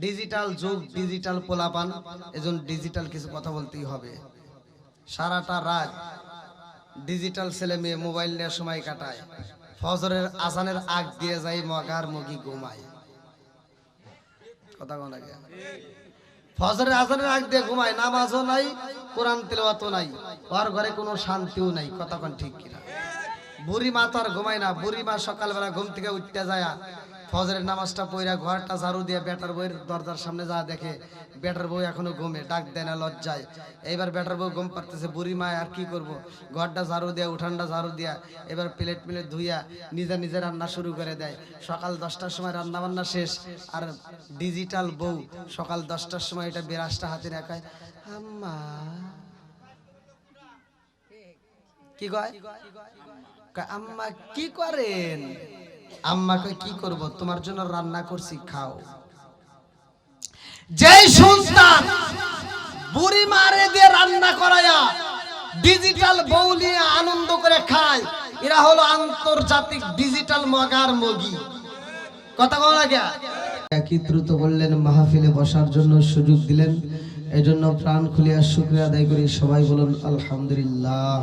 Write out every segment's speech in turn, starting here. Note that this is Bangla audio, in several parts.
ডিজিটাল যুগ ডিজিটাল পোলাপান, এজন্য ডিজিটাল কিছু কথা বলতেই হবে। সারাটা রাত ডিজিটাল ছেলে মেয়ে মোবাইল নিয়ে সময় কাটায়। ফজরের আজানের আগ দিয়ে যাই মগার মুগি ঘুমায়। কথা কোন ফজরের আজানের আগ দিয়ে ঘুমায়, নামাজও নাই, কোরআন তেলাওয়াতও নাই, ওর ঘরে কোনো শান্তিও নাই, কথা কোন ঠিক কিনা? বুড়ি মা তো আর ঘুমায় না, বুড়ি মা সকালবেলা ঘুম থেকে উঠতে যায় ফজরের নামাজটা পইরা ঘরটা ঝাড়ু দিয়ে বেটার বইয়ের দরজার সামনে যা দেখে বেটার বউ এখনও ঘুমে ডাক দেয় না লজ্জায়। এইবার বেটার বউ ঘুম পারতেছে বুড়ি মায় আর কি করব? ঘরটা ঝাড়ু দেয়া উঠানটা ঝাড়ু দিয়া এবার প্লেট প্লেট ধুইয়া নিজে নিজে রান্না শুরু করে দেয়। সকাল দশটার সময় রান্না বান্না শেষ আর ডিজিটাল বউ সকাল দশটার সময় এটা বিরাসটা হাতে রাখায় আম্মা। কি কয়, আম্মা কি করেন? আম্মা কয়, কি করব? তোমার জন্য রান্না করছি, খাও। যেই সন্তান বুড়ি মারে দিয়ে রান্না করায়া ডিজিটাল বউ নিয়ে আনন্দ করে খায়, এরা হলো আন্তর্জাতিক ডিজিটাল মগার মগি। কথা কও লাগে? একত্রিত বললেন, মাহফিলে বসার জন্য সুযোগ দিলেন, এজন্য প্রাণ খুলিয়া শুক্রিয়া আদায় করি। সবাই বলুন, আলহামদুলিল্লাহ।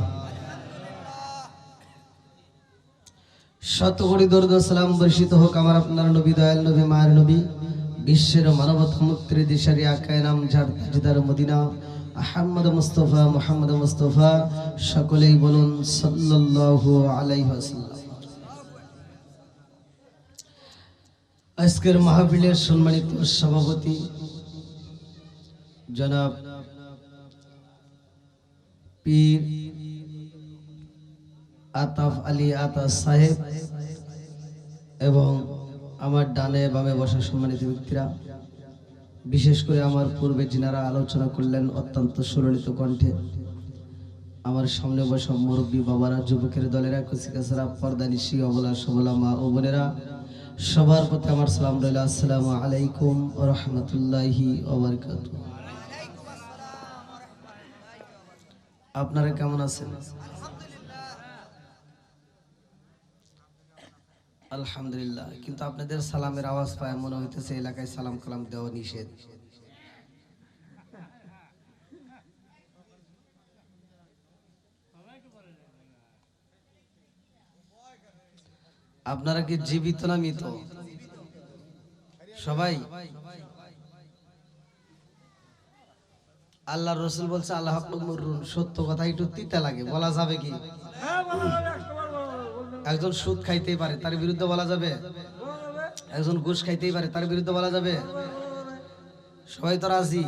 সকলেই বলুন আজকের মাহফিলের সম্মানিত সভাপতি জনাব পীর আতাফ আলী আতাস সাহেব এবং আমার ডানে বামে বসা সম্মানিত ব্যক্তিরা, বিশেষ করে আমার পূর্বে যিনারা আলোচনা করলেন অত্যন্ত সুললিত কণ্ঠে, আমার সামনে বসা মুরব্বী বাবারা, যুবকের দলেরা কুচিকাছাড়া পর্দা নিশি অবলা সবলা মা ও বোনেরা, সবার প্রতি আমার সালাম রইল। আসসালামু আলাইকুম রহমতুল্লাহি আপনারা কেমন আছেন? আলহামদুলিল্লাহ, কিন্তু আপনাদের সালামের আওয়াজ পায়, মনে হইতেছে এলাকায় সালাম কালাম দেওয়া নিষেধ। আপনারা কি জীবিত না মৃত? সবাই? আল্লাহ রসুল বলছে, আল্লাহ সত্য কথা, একটু তিতা লাগে, বলা যাবে কি? একজন সুদ খাইতেই পারে, তার বিরুদ্ধে বলা যাবে। একজন ঘুষ খাইতেই পারে, তার বিরুদ্ধে বলা যাবে। সবাই তো রাজি?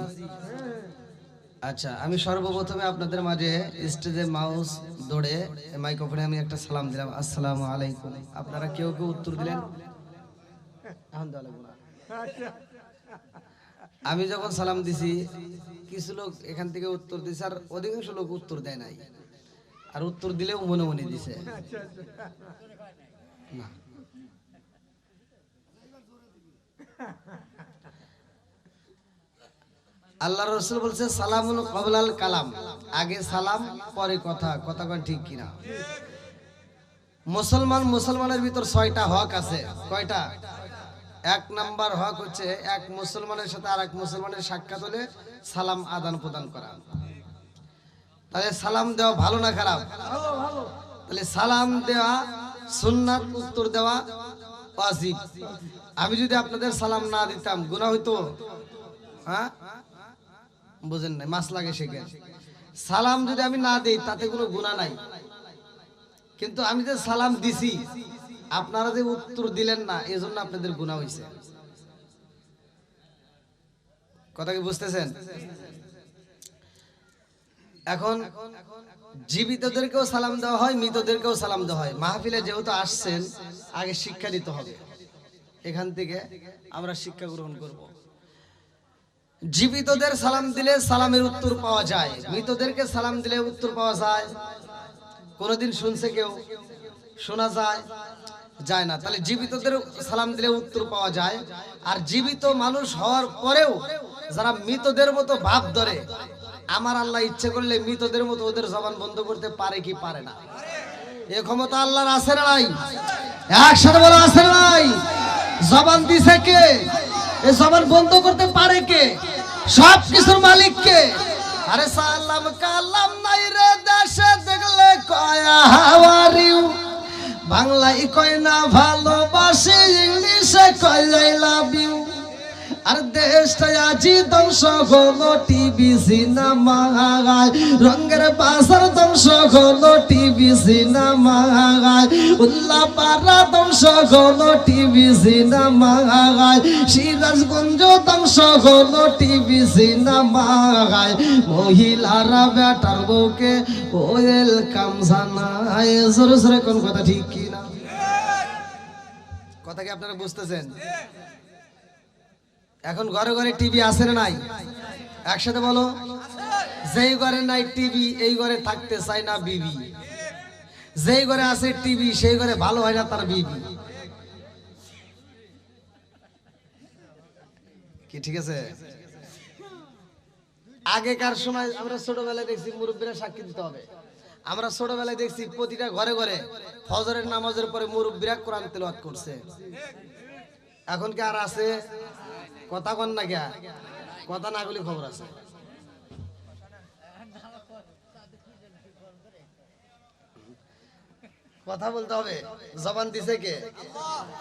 আচ্ছা আমি সর্বপ্রথমে আপনাদের মাঝে স্টেজে মাউস দৌড়ে মাইক্রোফোনে আমি একটা সালাম দিলাম। আসসালামু আলাইকুম। আপনারা কেউ কেউ উত্তর দিলেন। আমি যখন সালাম দিছি, কিছু লোক এখান থেকে উত্তর দিছে, আর অধিকাংশ লোক উত্তর দেয় নাই। আর উত্তর দিলেও মনে মনে দিছে। না। আল্লাহ রসুল বলছে সালামুল কবলাল কালাম। আগে সালাম পরে কথা। কথা কয় ঠিক কিনা? মুসলমান মুসলমানের ভিতর ছয়টা হক আছে। কয়টা? এক নাম্বার হক হচ্ছে এক মুসলমানের সাথে আর এক মুসলমানের সাক্ষাৎ হলে সালাম আদান প্রদান করা। তাহলে সালাম দেওয়া ভালো না খারাপ? তাহলে সালাম দেওয়া সুন্নাত, উত্তর দেওয়া আমি যদি আপনাদের সালাম না দিতাম, গুনাহ হইতো? হ্যাঁ? বুঝেন নাই, মাছ লাগে শেখেন সালাম যদি আমি না দেই, তাতে কোনো গুণা নাই। কিন্তু আমি যে সালাম দিছি, আপনারা যে উত্তর দিলেন না, এজন্য আপনাদের গুণা হয়েছে কথা কি বুঝতেছেন? এখন জীবিতদেরকেও সালাম দেওয়া হয়, মৃতদেরকেও সালাম দেওয়া হয়। মাহফিলে যেহেতু আসছেন, আগে শিক্ষা দিতে হবে। এখান থেকে আমরা শিক্ষা গ্রহণ করব। জীবিতদের সালাম দিলে সালামের উত্তর পাওয়া যায়। মৃতদেরকে সালাম দিলে উত্তর পাওয়া যায়। কোনোদিন শুনছে কেউ, শোনা যায় যায় না। তাহলে জীবিতদের সালাম দিলে উত্তর পাওয়া যায়। আর জীবিত মানুষ হওয়ার পরেও যারা মৃতদের মতো ভাব ধরে আমার আল্লাহ ইচ্ছে করলে মৃতদের মতো ওদের জবান বন্ধ করতে পারে কি পারে না। এ ক্ষমতা আল্লাহর আছে না নাই? একসাথে বলো, আছে না নাই? জবান দিছে কে? এই জবান বন্ধ করতে পারে কে? সব কিছুর মালিক কে? আরে সালাম কালাম নাই রে দেশে, দেখলে কয়া হাওয়ারিউ বাংলায় কয় না ভালোবাসে, ইংলিশে কয় লাভ ইউ আর দেশটা আজি ধ্বংস হলো টিভি সিনেমায় রঙের বাসার ধ্বংস হলো টিভি সিনেমায় উল্লা পাড়া ধ্বংস হলো টিভি সিনেমায় সিরাজগঞ্জ ধ্বংস হলো টিভি সিনেমায় মহিলারা বেটার বউকে ওয়েলকাম জানায়। জোরে জোরে কোন কথা ঠিক কি না কথা কি আপনারা বুঝতেছেন? এখন ঘরে ঘরে টিভি আছে না নাই? একসাথে বলো। যেই ঘরে নাই টিভি, এই ঘরে থাকতে চায় না বিবি। যেই ঘরে আছে টিভি, সেই ঘরে ভালো হয় না তার বিবি। কি ঠিক আছে? আগেকার সময় আমরা ছোটবেলায় দেখছি, মুরব্বীরা সাক্ষী দিতে হবে। আমরা ছোটবেলায় দেখছি, প্রতিটা ঘরে ঘরে ফজরের নামাজের পরে মুরব্বীরা কোরআন তেলাওয়াত করছে। এখন কি আর আছে? কথা কন না গিয়া, কথা না বলি খবর আছে। কথা বলতে হবে, জবান দিছে কে?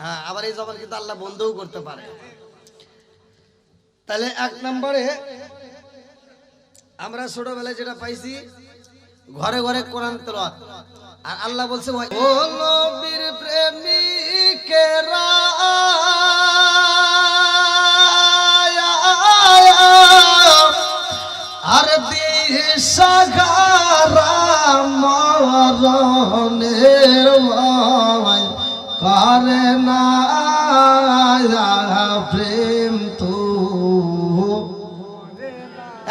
হ্যাঁ আবার এই জবান কিন্তু আল্লাহ বন্ধও করতে পারে। তাহলে এক নম্বরে আমরা ছোটবেলায় যেটা পাইছি, ঘরে ঘরে কোরআন তেলাওয়াত। আর আল্লাহ বলছে ও নবীর প্রেমিকেরা মরণের ভয় করে না প্রেম তো।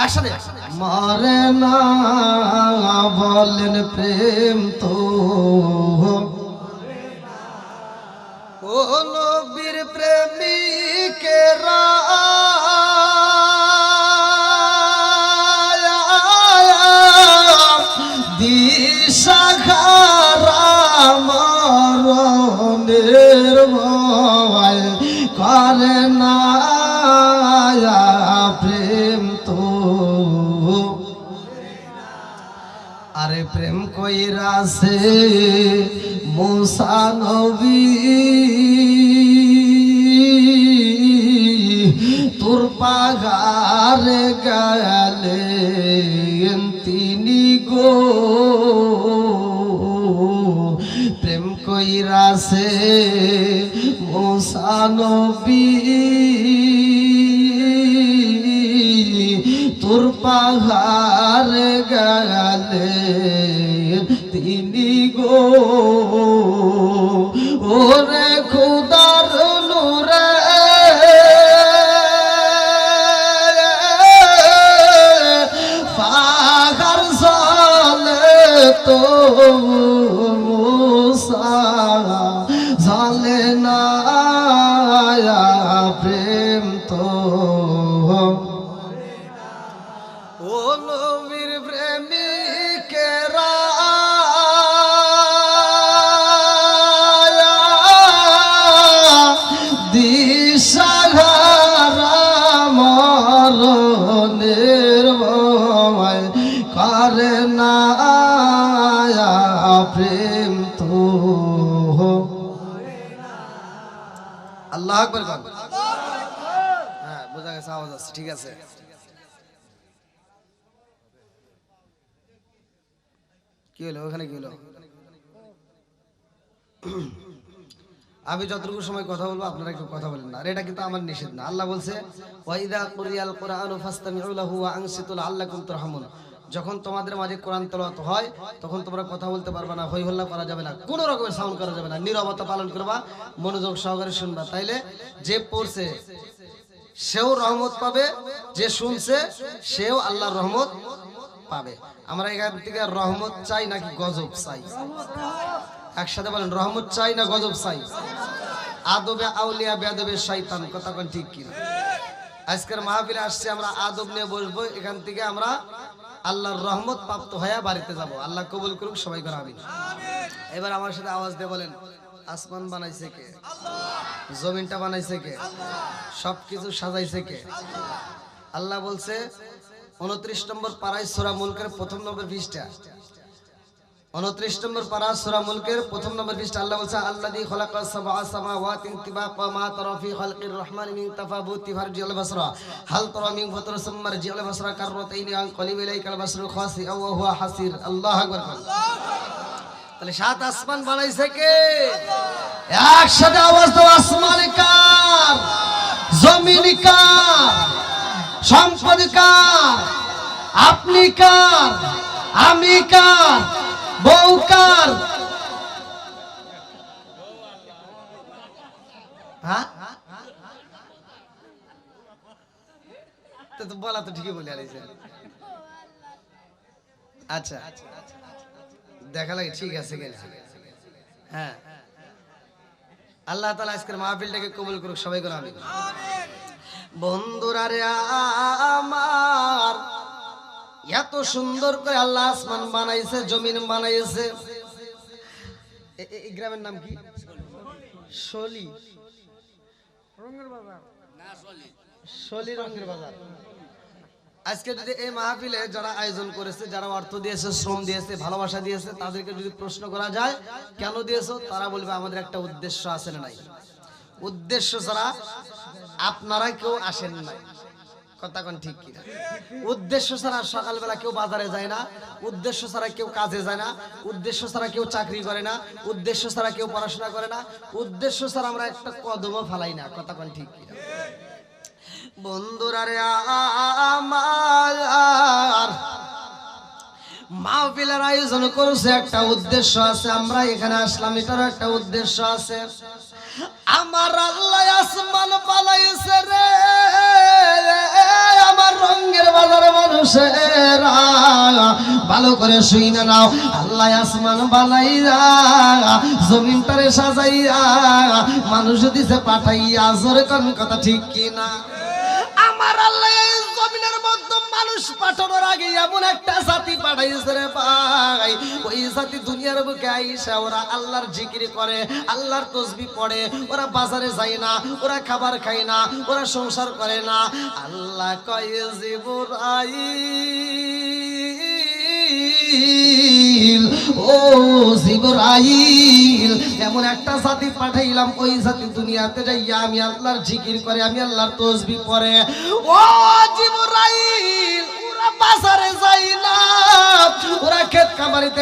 একসাথে। মরে না বলেন প্রেম করে না প্রেম তো। আরে প্রেম কইরা সে মুসা নবী। তোর পাগারে গেলে তিনি গো। প্রেম কইরা সে নবী তোর পাহাড় গেলে তিনি গো। ওরে খুদার নুরে পাহাড় জলে তো আছে, ঠিক আছে। কি হলো, ওখানে কি হলো? আমি যতটুকু সময় কথা বলব, আপনারা একটু কথা বলেন না। এটা কিন্তু আমার নিষেধ না। আল্লাহ বলছে, ওয়াইদা কুরিয়াল কোরআন ফাস্তামিউ ওয়া আনসিতু লাআল্লাকুম তুরহামুন। যখন তোমাদের মাঝে কোরআন তেলাওয়াত হয়, তখন তোমরা কথা বলতে পারবে না হই হল্লা করা যাবে না, কোনো রকমের সাউন্ড করা যাবে না। নীরবতা পালন করবা, মনোযোগ সহকারে শুনবা। তাইলে যে পড়ছে সেও রহমত পাবে, যে শুনছে, সেও আল্লাহর রহমত পাবে। আমরা এখান থেকে রহমত চাই নাকি গজব চাই? একসাথে বলেন, রহমত চাই না গজব চাই? আদবে আউলিয়া বেদবে শয়তান, কথা কোন ঠিক কিনা? আজকের মাহফিলে আসছে, আমরা আদব নিয়ে বসবো। এখান থেকে আমরা আল্লাহর রহমত প্রাপ্ত হয়ে বাড়িতে যাব। আল্লাহ কবুল করুক, সবাই করে আমিন। এবার আমার সাথে আওয়াজ দিয়ে বলেন আসমান বানাইছে কে? জমিনটা বানাইছে কে? সবকিছু সাজাইছে কে? আল্লাহ বলছে, উনত্রিশ নম্বর পাড়ায় সোরা মুলকের প্রথম নম্বর পৃষ্ঠা। মুলকের নম্বর আল্লাহ বলছে সামাওয়াতিন তিবাকা মা তারা ফি খালকির রহমানি হাসির। আল্লাহু তাহলে সাত আসমান বানাইছে কে? একসাথে আওয়াজ দাও আসমান কার? জমিন কার? সম্পদ কার? আপনি কার? আমি কার? বউ কার? হ্যাঁ? তো তো বলা তো ঠিকই বলে আলাইছে। আচ্ছা। দেখা লাগে ঠিক আছে কিনা? হ্যাঁ। আল্লাহ তালা আজকের মাহফিলটাকে কবুল করুক সবাই করে আমি বন্ধুরা রে আমার এত সুন্দর করে আল্লাহ আসমান বানাইছে জমিন বানাইছে। এই গ্রামের নাম কি? শলি। রঙের বাজার। শলি রঙের বাজার। আজকে যদি এই মাহফিলে যারা আয়োজন করেছে, যারা অর্থ দিয়েছে, শ্রম দিয়েছে, ভালোবাসা দিয়েছে, তাদেরকে যদি প্রশ্ন করা যায়, কেন দিয়েছ? তারা বলবে, আমাদের একটা উদ্দেশ্য আছে না নাই। উদ্দেশ্য ছাড়া আপনারা কেউ আসেন নাই কথা কোন ঠিক কিনা? উদ্দেশ্য ছাড়া সকালবেলা কেউ বাজারে যায় না, উদ্দেশ্য ছাড়া কেউ কাজে যায় না, উদ্দেশ্য ছাড়া কেউ চাকরি করে না, উদ্দেশ্য ছাড়া কেউ পড়াশোনা করে না, উদ্দেশ্য ছাড়া আমরা একটা কদমও ফালাই না। কথা কোন ঠিক কিনা? আমার। মাহফিলের আয়োজন করেছে, একটা উদ্দেশ্য আছে, আমরা এখানে আসলাম, এটারও একটা উদ্দেশ্য আছে। আমার আল্লাহ আসমান পালাইছে রে, আমার রঙের বাজারে মানুষেরা, ভালো করে শুই না নাও। আল্লাহ আসমান বানাইয়া, জমিনটারে সাজাইয়া, মানুষ দিছে পাঠাইয়া, জোরে কোন কথা ঠিক কি না আমার আল্লাহ জমিনের মধ্যে মানুষ পাঠানোর আগে এমন একটা জাতি পাঠাইছে রে ভাই। ওই জাতি দুনিয়ার বুকে আইসা, ওরা আল্লাহর জিকির করে, আল্লাহর তসবি পড়ে, ওরা বাজারে যায় না, ওরা খাবার খায় না, ওরা সংসার করে না। আল্লাহ কয়ে জিবরাইল ও জিবরাইল, এমন একটা জাতি পাঠাইলাম, ওই জাতি দুনিয়াতে যাইয়া আমি আল্লাহর জিকির করে, আমি আল্লাহর তসবি পড়ে। ও জিবরাইল, ওরা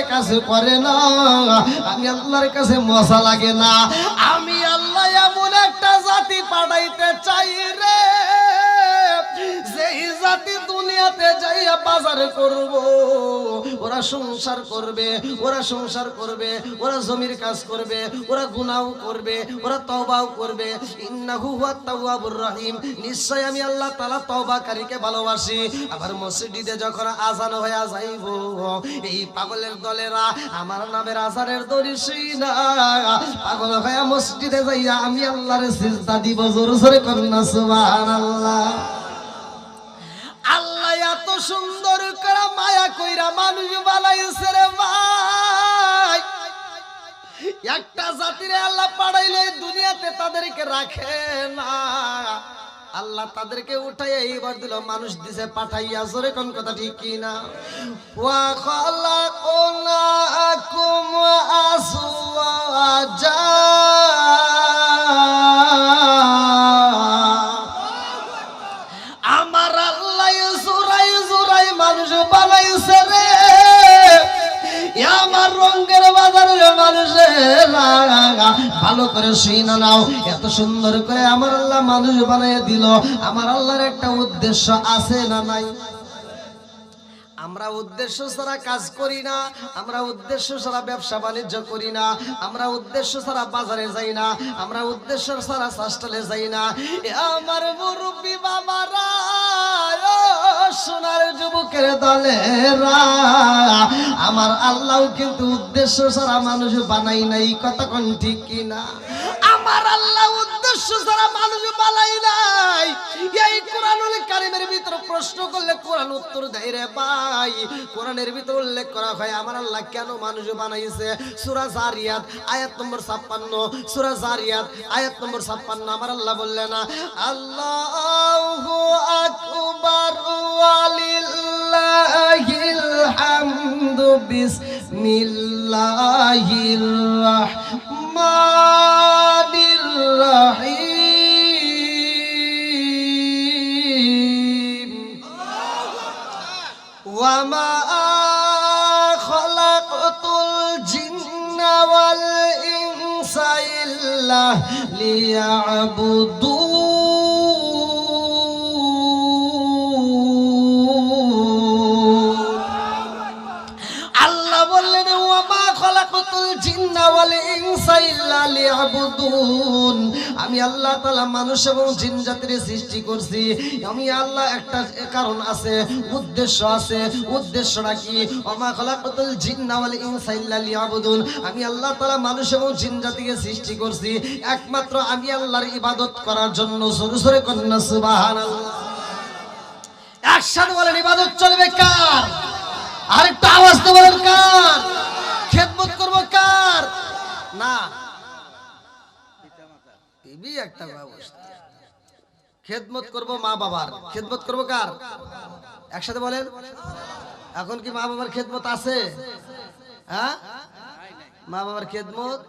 কাছে না, আমি আল্লাহর কাছে মজা লাগে না, আমি আল্লাহ এমন ওরা সংসার করবে, ওরা সংসার করবে, ওরা জমির কাজ করবে, ওরা গুনাও করবে, ওরা তওবাও করবে। ইন্নাহু নিশ্চয় আমি আল্লাহ তাআলা তওবাকারীকে ভালোবাসি। আবার মসজিদে যখন আজান হয়ে যাইব, এই পাগলের দলেরা আমার নামের আজানের দড়ি না পাগল হয়ে মসজিদে যাইয়া আমি আল্লাহর সিজদা দিব। জোর জোরে কন্যা আল্লাহ সুন্দর করে মায়া কইরা মানুষ বানাইছে রে ভাই। একটা জাতির আল্লাহ পাড়াইলে দুনিয়াতে তাদেরকে রাখে না। আল্লাহ তাদেরকে উঠাইয়া এইবার দিল, মানুষ দিছে পাঠাইয়া। জোরে কোন কথা ঠিক কিনা? ওয়া খালাকুনাকুম ভালো করে শুই না নাও। এত সুন্দর করে আমার আল্লাহ মানুষ বানাইয়া দিল। আমার আল্লাহর একটা উদ্দেশ্য আছে না নাই? আমরা উদ্দেশ্য ছাড়া কাজ করি না, আমরা উদ্দেশ্য ছাড়া ব্যবসা বাণিজ্য করি না, আমরা উদ্দেশ্য ছাড়া বাজারে যাই না, আমরা উদ্দেশ্য ছাড়া হাসপাতালে যাই না। আমার মুরব্বী বাবারা সোনার যুবকের দলেরা, আমার আল্লাহ কিন্তু উদ্দেশ্য ছাড়া মানুষ বানাই নাই কতক্ষণ ঠিক কিনা? আমার আল্লাহ উদ্দেশ্য ছাড়া মানুষ বানাই নাই। এই কোরআনুল কারিমের ভিতর প্রশ্ন করলে কোরআন উত্তর দেয় রে ভাই। কোরআনের ভিতর উল্লেখ করা হয়, আমার আল্লাহ কেন মানুষ বানাইছে? সূরা জারিয়াত, আয়াত নম্বর 56 সূরা জারিয়াত, আয়াত নম্বর 56 আমার আল্লাহ বললেন, আল্লাহু আকবার। أكبر ولله الحمد بسم الله الرحمن الرحيم. وما خلقت الجن والإنس إلا ليعبدون আমি আল্লাহ তাআলা মানুষ এবং জিন জাতির সৃষ্টি করছি। আমি আল্লাহ একটা কারণ আছে, উদ্দেশ্য আছে। উদ্দেশ্যটা কি? ওয়ামা খলাকতুল জিন্না ওয়াল ইনসা ইল্লা লিয়াবুদুন। আমি আল্লাহ তাআলা মানুষ এবং জিন জাতিকে সৃষ্টি করছি। একমাত্র আমি আল্লাহর ইবাদত করার জন্য। জোরে জোরে কন্যা, সুবহানাল্লাহ। একসাথে বলেন, ইবাদত চলবে কার? আরেকটা আওয়াজ তো বলেন কার? খেদমত করব কার? না। এবি একটা ব্যবস্থা। খেদমত করব মা বাবার। খেদমত করব কার? একসাথে বলেন। এখন কি মা বাবার খেদমত আছে? হ্যাঁ? মা বাবার খেদমত?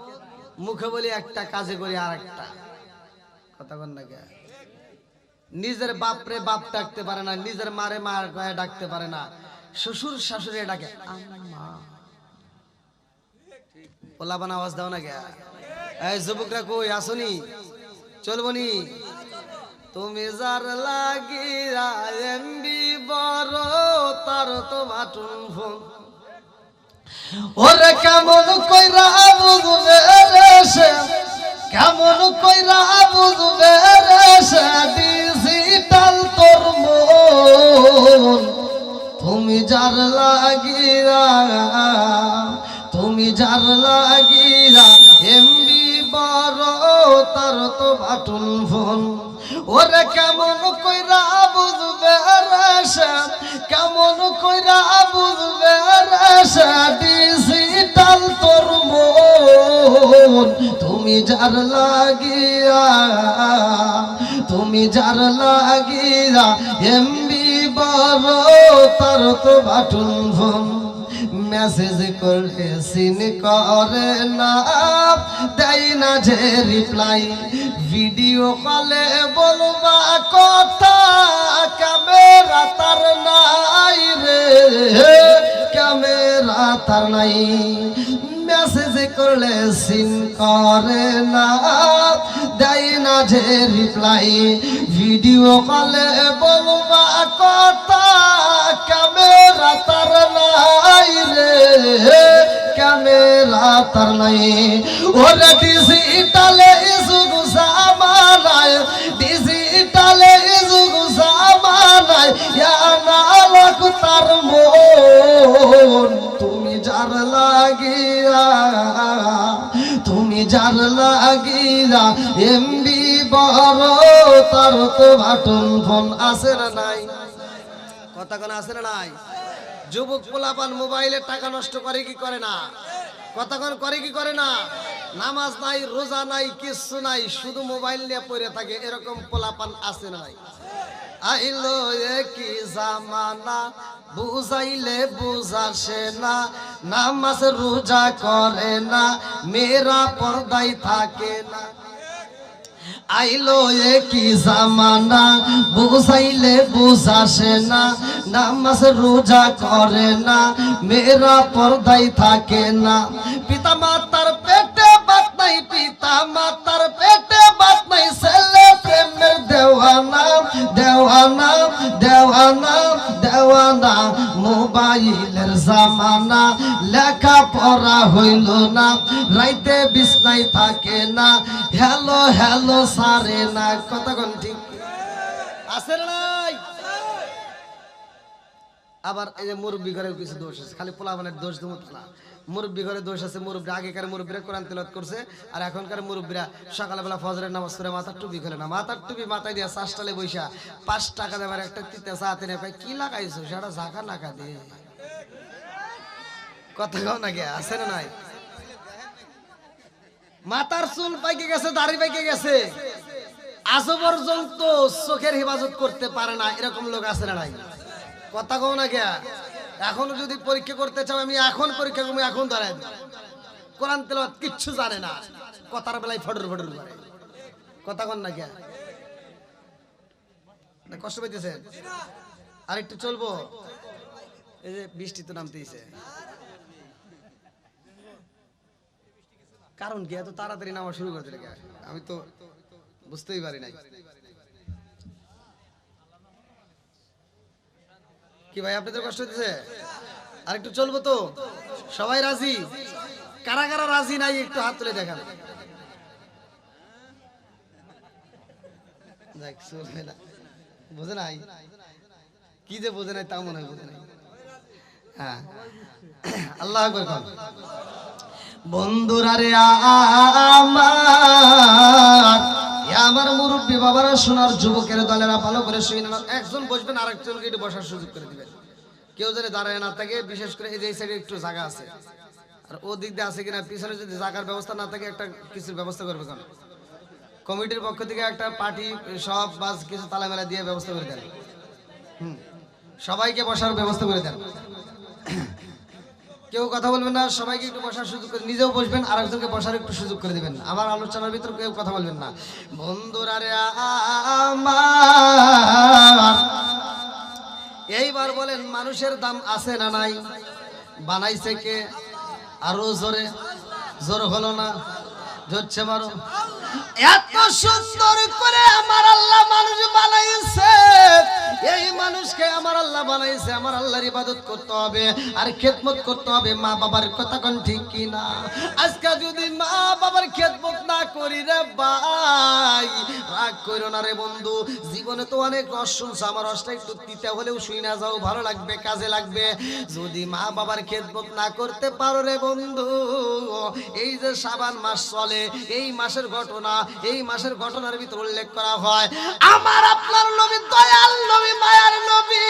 মুখে বলি একটা কাজে করি আর একটা কথা বল না কে? নিজের বাপরে বাপ ডাকতে পারে না নিজের মারে মার গয়ে ডাকতে পারে না। শ্বশুর শাশুড়ি ডাকে আম্মা। ওলাবান আওয়াজ দাও না কে? এই যুবকরা কই? আসনি? চলবনি তুমি যার লাগিয়া এমবি বড়, তার তো বাটুন ফোন ওরে কেমন কইরা বুঝবে রে সে? কেমন কইরা বুঝবে রে সে? ডিজিটাল তোর মন। তুমি যার লাগিয়া, তুমি যার বড় তার তো বাটুন ফোন ওরে কেমন কইরা বুঝবে রে সে? কেমন কইরা বুঝবে রে সে? ডিজিটাল তোর মন, তুমি যার লাগিয়া, তুমি যার লাগিয়া, এমবি বড় তার তো বাটুন ফোন মেসেজ করলে সিন করে না। দেয় না যে রিপ্লাই ভিডিও কলে বলবা কথা ক্যামেরা তার নাই রে ক্যামেরা তার নাই। মেসেজ করলে সিন করে না। দেয় না যে রিপ্লাই ভিডিও কলে বলবা কথা ক্যামেরা তার নাই রে? ক্যামেরা তার নাই। ওরে ডিজিটালে তার মন। তুমি যার লাগিয়া তুমি যার লাগিরা এমবি বড় তার তো বাটন ফোন আছে না নাই? কথা কোন, আছে না নাই? যুবক পোলাপান মোবাইলে টাকা নষ্ট করে কি করে না? কতক্ষণ করে কি করে না? নামাজ নাই, রোজা নাই, কিচ্ছু নাই, শুধু মোবাইল নিয়ে পড়ে থাকে, এরকম পোলাপান আছে নাই। আইলো কি জামানা, বুঝাইলে বুঝাসে না, নামাজ রোজা করে না, মেয়েরা পর্দায় থাকে না। আইলো এ জামানা বুঝাইলে বুঝাসে না, নামাজ রোজা করে না, মেয়েরা পর্দায় থাকে না। পিতা মাতার পেটে বাত নাই পিতা মাতার পেটে বাত নাই, ছেলে প্রেমের দেওয়ানা দেওয়ানা দেওয়ানা দেওয়ানা। মোবাইলের জামানা লেখা পড়া হইল না, রাইতে বিছনাই থাকে না। হ্যালো হ্যালো সারে না কতক্ষণ ঠিক। আছে নাই। আবার এই যে মুরব্বী ঘরে কিছু দোষ আছে, খালি পোলাবানের দোষ দেবো না। মুরব্বী ঘরে দোষ আছে, মুরব্বী আগেকার মুরব্বীরা কোরআন তেলত করছে, আর এখনকার মুরব্বীরা সকালবেলা ফজরের নামাজ পড়ে মাথার টুপি খোলে না। মাথার টুপি মাথায় দিয়ে চাষটালে বৈশা, পাঁচ টাকা দেবার একটা তিতে চা তিনে কয়, কি লাগাইছো? সেটা ঝাঁকা নাকা দিয়ে কথা না গে আছে না নাই? মাথার চুল পাইকে গেছে, দাড়ি পাইকে গেছে। আজও পর্যন্ত চোখের হেফাজত করতে পারে না, এরকম লোক আছে না নাই? কথা কও না কে? এখনও যদি পরীক্ষা করতে চাও, আমি এখন পরীক্ষা করব, এখন দেব কোরআন তেলাওয়াত কিচ্ছু জানে না, কথার বেলায় ফটর ফটর করে। কথা কন না কে? কষ্ট পাইতেছে আর একটু চলবো। এই যে বৃষ্টি তো নামতেইছে। কারণ কি? এত তাড়াতাড়ি নামা শুরু করে দিলে আমি তো বুঝতেই পারি নাই। কি ভাই, আপনাদের কষ্ট হচ্ছে আর একটু চলবো তো? সবাই রাজি? কারা কারা রাজি নাই, একটু হাত তুলে দেখান। বোঝে নাই? কি যে বোঝে নাই তা মনে হয় বোঝে নাই। হ্যাঁ। আল্লাহ। বন্ধুরা রে আমার আমার মুরব্বী বাবারা, সোনার যুবকের দলেরা, ভালো করে শুনে নেন। একজন বসবেন আর একজনকে একটু বসার সুযোগ করে দিবেন। কেউ যদি দাঁড়ায় না থাকে, বিশেষ করে এই যে সাইডে একটু জায়গা আছে। আর ও দিক দিয়ে আছে কিনা, পিছনে যদি জায়গার ব্যবস্থা না থাকে, একটা কিছুর ব্যবস্থা করবে কেন? কমিটির পক্ষ থেকে একটা পার্টি, সব বাস, কিছু তালামেলা দিয়ে ব্যবস্থা করে দেন। হুম। সবাইকে বসার ব্যবস্থা করে দেন। কেউ কথা বলবেন না, সবাইকে একটু বসার সুযোগ করে, নিজেও বসবেন আর একজনকে বসার একটু সুযোগ করে দিবেন। আমার আলোচনার ভিতর কেউ কথা বলবেন না। বন্ধুরা রে এইবার বলেন মানুষের দাম আছে না নাই? বানাইছে কে? আরও জোরে, জোর হলো না? জোরছে মারো। এত সুন্দর করে আমার আল্লাহ মানুষ বানাইছে। এই মানুষকে আমার আল্লাহ বানাইছে, আমার আল্লাহর ইবাদত করতে হবে, আর খেদমত করতে হবে মা বাবার কথা কোন ঠিক কি না আজকে যদি মা বাবার খেদমত না করি রে ভাই, রাগ করো না রে বন্ধু, জীবনে তো অনেক রস শুনছো, আমার রসটা একটু তিতে হলেও শুই না যাও, ভালো লাগবে, কাজে লাগবে। যদি মা বাবার খেদমত না করতে পারো রে বন্ধু, এই যে সাবান মাস চলে, এই মাসের ঘটনা এই মাসের ঘটনার ভিতর উল্লেখ করা হয়, আমার আপনার নবী, দয়াল নবী, মায়ার নবী,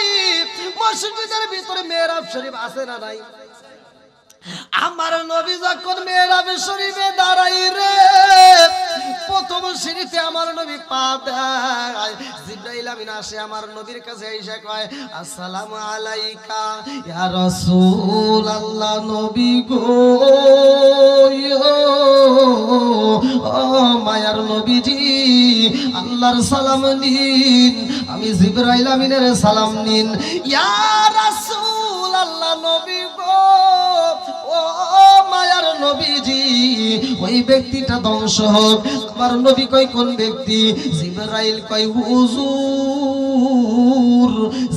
মসজিদের ভিতরে মেয়েরাব শরীফ আছে না নাই? আমার নবী যখন মেয়েরাবে শরীফে দাঁড়াই রে প্রথম সিঁড়িতে আমার নবী পা দেয়। জিব্রাইল আমিন আসে আমার নবীর কাছে এসে কয়, আসসালামু আলাইকা, ইয়া রাসূল আল্লাহ নবী গো মায়ার নবীজি, আল্লাহর সালাম নিন, আমি জিব্রাইল আমিনের সালাম নিন। ইয়া রাসূল আল্লাহ নবী নবীজি, ওই ব্যক্তিটা ধ্বংস হোক। আমার নবী কই কোন ব্যক্তি? জিবরাইল কই হুজুর।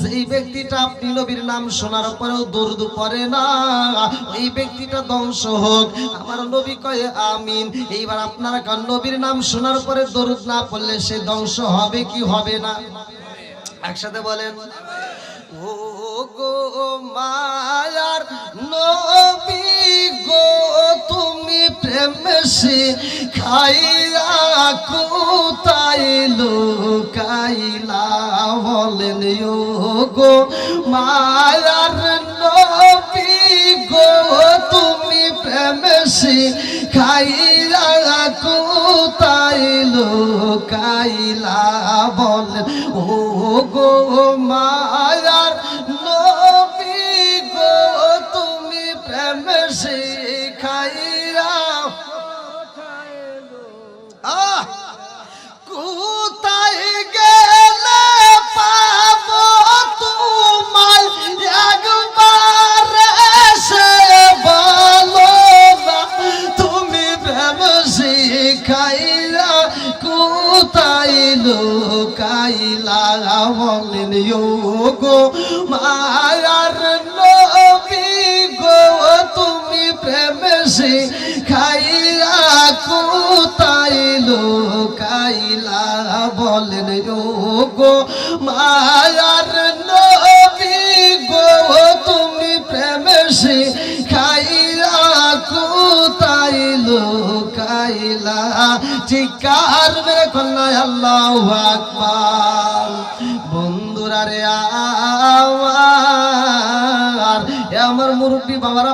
যেই ব্যক্তিটা আপনি নবীর নাম শোনার পরেও দরুদ পড়ে না, ওই ব্যক্তিটা ধ্বংস হোক। আমার নবী কয়, আমিন। এইবার আপনারা নবীর নাম শোনার পরে দরুদ না পড়লে সে ধ্বংস হবে কি হবে না? একসাথে বলেন। ও গো মায়ার নবী গো, তুমি প্রেম সে খাইয়া কোথায় লুকাইলা বলেন গো মায়ার নবী গো, তুমি প্রেম সে খাইয়া কোথায় লুকাইলা বলেন, ও গো মায়ার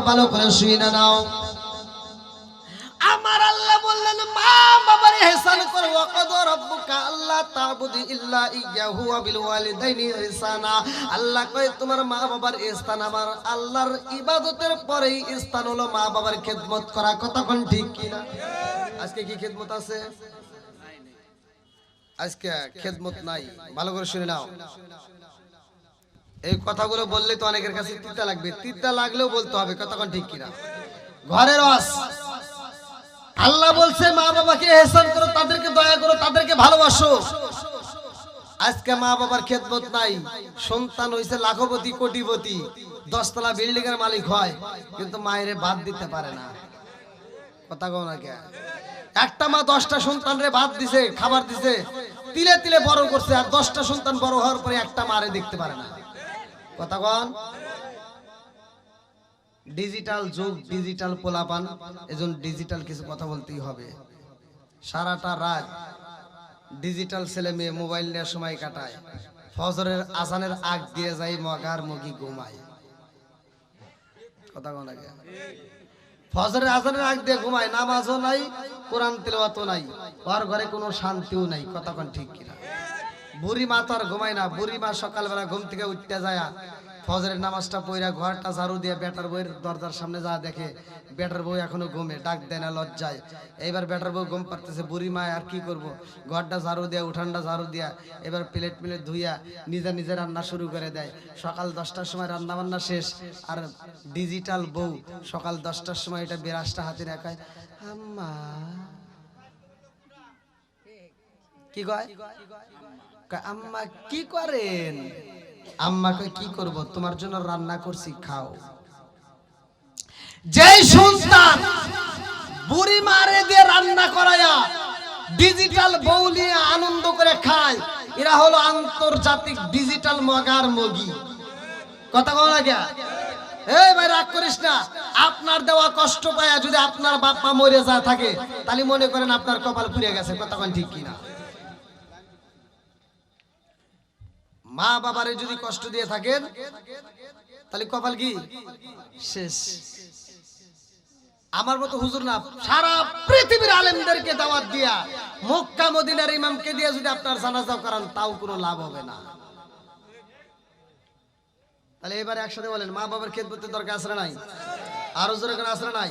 ভালো করে শুই না নাও। আমার আল্লাহ বললেন, মা বাবার ইহসান করো, ওয়াকাদ রাব্বুকা আল্লাহ তাবুদু ইল্লা ইয়াহু ওয়া বিল ওয়ালিদাইনি ইহসানা। আল্লাহ কয়, তোমার মা বাবার স্থান আমার আল্লাহর ইবাদতের পরেই স্থান হলো মা বাবার খেদমত করা। কতক্ষণ ঠিক কিনা? আজকে কি খেদমত আছে? আজকে খেদমত নাই। ভালো করে শুনে নাও। এই কথাগুলো বললে তো অনেকের কাছে তিতা লাগবে। তিতা লাগলেও বলতে হবে কতক্ষণ ঠিক কিনা। ঘরের রস আল্লাহ বলছে, মা বাবাকে এহসান করো, তাদেরকে দয়া করো, তাদেরকে ভালোবাসো। আজকে মা বাবার খেদমত নাই। সন্তান হইছে লাখপতি, কোটিপতি। দশতলা বিল্ডিং এর মালিক হয়, কিন্তু মায়েরে বাদ দিতে পারে না। কথা কও না কে? একটা মা দশটা সন্তান রে ভাত দিছে, খাবার দিছে, তিলে তিলে বড় করছে, আর দশটা সন্তান বড় হওয়ার পরে একটা মারে দেখতে পারে না। কথা কন। ডিজিটাল যুগ ডিজিটাল পোলাপান এজন ডিজিটাল কিছু কথা বলতেই হবে। সারাটা রাত ডিজিটাল ছেলে মেয়ে মোবাইল নেওয়ার সময় কাটায়। ফজরের আজানের আগ দিয়ে যাই মগার মুগি ঘুমায়। কথা কোন আগে। ফজরের আজানের আগ দিয়ে ঘুমায়, নামাজও নাই, কোরআন তেলাওয়াতও নাই, ওর ঘরে কোনো শান্তিও নাই, কথা কোন ঠিক কিনা? বুড়ি মা তো আর ঘুমায় না। বুড়ি মা সকালবেলা ঘুম থেকে উঠতে যায়। ফজরের নামাজটা পইরা ঘরটা ঝাড়ু দিয়ে বেটার বউয়ের দরজার সামনে যা দেখে বেটার বউ এখনও ঘুমে ডাক দেয় না লজ্জায়। এইবার বেটার বউ ঘুম পারতেছে বুড়ি মা আর কি করব? ঘরটা ঝাড়ু দেয়া উঠানটা ঝাড়ু দিয়া এবার প্লেট প্লেট ধুইয়া নিজে নিজে রান্না শুরু করে দেয়। সকাল দশটার সময় রান্না বান্না শেষ আর ডিজিটাল বউ সকাল দশটার সময় এটা বিরাসটা হাতে রাখায় আম্মা। কি কয় কয়, আম্মা, কি করেন? আম্মা কয়, কি করব? তোমার জন্য রান্না করছি, খাও। যেই সন্তান বুড়ি মারে দিয়ে রান্না করায়া ডিজিটাল বউ নিয়ে আনন্দ করে খায়, এরা হলো আন্তর্জাতিক ডিজিটাল মগার মগি। কথা কও না এই ভাই, রাগ করিস না, আপনার দেওয়া কষ্ট পায়া যদি আপনার বাপ মা মরে যা থাকে, তাহলে মনে করেন আপনার কপাল পুড়ে গেছে। কথা ঠিক কিনা? মা বাবারে যদি কষ্ট দিয়ে থাকেন, তাহলে কপাল কি? শেষ। আমার মতো হুজুর না, সারা পৃথিবীর আলেমদেরকে দাওয়াত দিয়া মক্কা, মদিনার ইমামকে দিয়ে যদি আপনার জানাজা করান, তাও কোনো লাভ হবে না। তাহলে এবারে একসাথে বলেন, মা বাবার খেদমতের দরকার আসলে নাই? আরও জোরে কোনো আসলে নাই?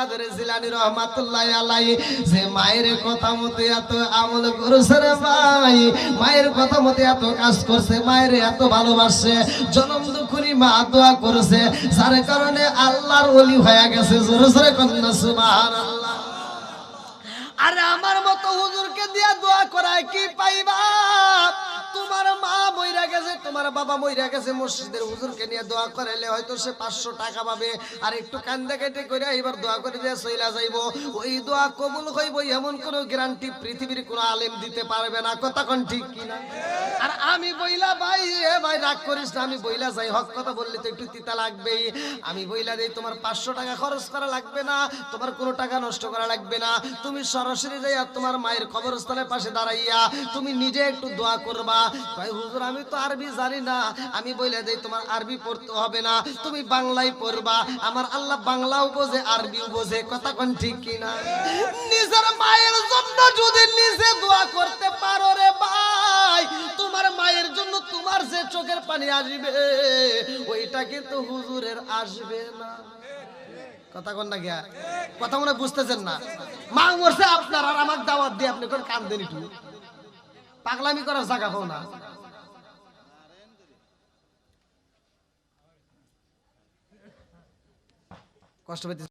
কাদের জিলানি রহমাতুল্লাহ আলাই যে মায়ের কথা মতো এত আমল করেছে রে ভাই, মায়ের কথা মতো এত কাজ করছে, মায়ের এত ভালোবাসে জনম দুখুরি মা দোয়া করেছে, যার কারণে আল্লাহর ওলি হয়ে গেছে, জোরে জোরে কন্যা, সুবহানাল্লাহ। আরে আমার মতো হুজুরকে দিয়া দোয়া করায় কি পাইবা? তোমার মা মইরা গেছে, তোমার বাবা মইরা গেছে মসজিদের হুজুরকে নিয়ে দোয়া করাইলে হয়তো সে পাঁচশো টাকা পাবে। আর একটু কান্দা কেটে করে এবার দোয়া করে দিয়ে চইলা যাইব। ওই দোয়া কবুল হইব এমন কোন গ্যারান্টি পৃথিবীর কোন আলেম দিতে পারবে না। কথা কোন ঠিক কিনা আর আমি বইলা, ভাই, এ ভাই, রাগ করিস না। আমি বইলা যাই, হক কথা বললে তো একটু তিতা লাগবেই। আমি বইলা দেই, তোমার পাঁচশো টাকা খরচ করা লাগবে না, তোমার কোনো টাকা নষ্ট করা লাগবে না। তুমি সরাসরি যাইয়া তোমার মায়ের কবরস্থানের পাশে দাঁড়াইয়া তুমি নিজে একটু দোয়া করবা। হুজুর, আমি তো আরবি জানি না। আমি বইলা দেই, তোমার আরবি পড়তে হবে না। তুমি বাংলায় পড়বা। আমার আল্লাহ বাংলাও বোঝে, আরবিও বোঝে। কথা ঠিক নিজের মায়ের জন্য যদি নিজে দোয়া করতে পারো রে ভাই, তোমার মায়ের জন্য তোমার যে চোখের পানি আসবে, ওইটা কিন্তু হুজুরের আসবে না। কথা কন না গিয়া? কথা মনে বুঝতেছেন না? মা মরছে আপনার, আর আমার দাওয়াত দিয়ে আপনি কোন কান দেন একটু? পাগলামি করার জায়গা হো না। কষ্ট পেতে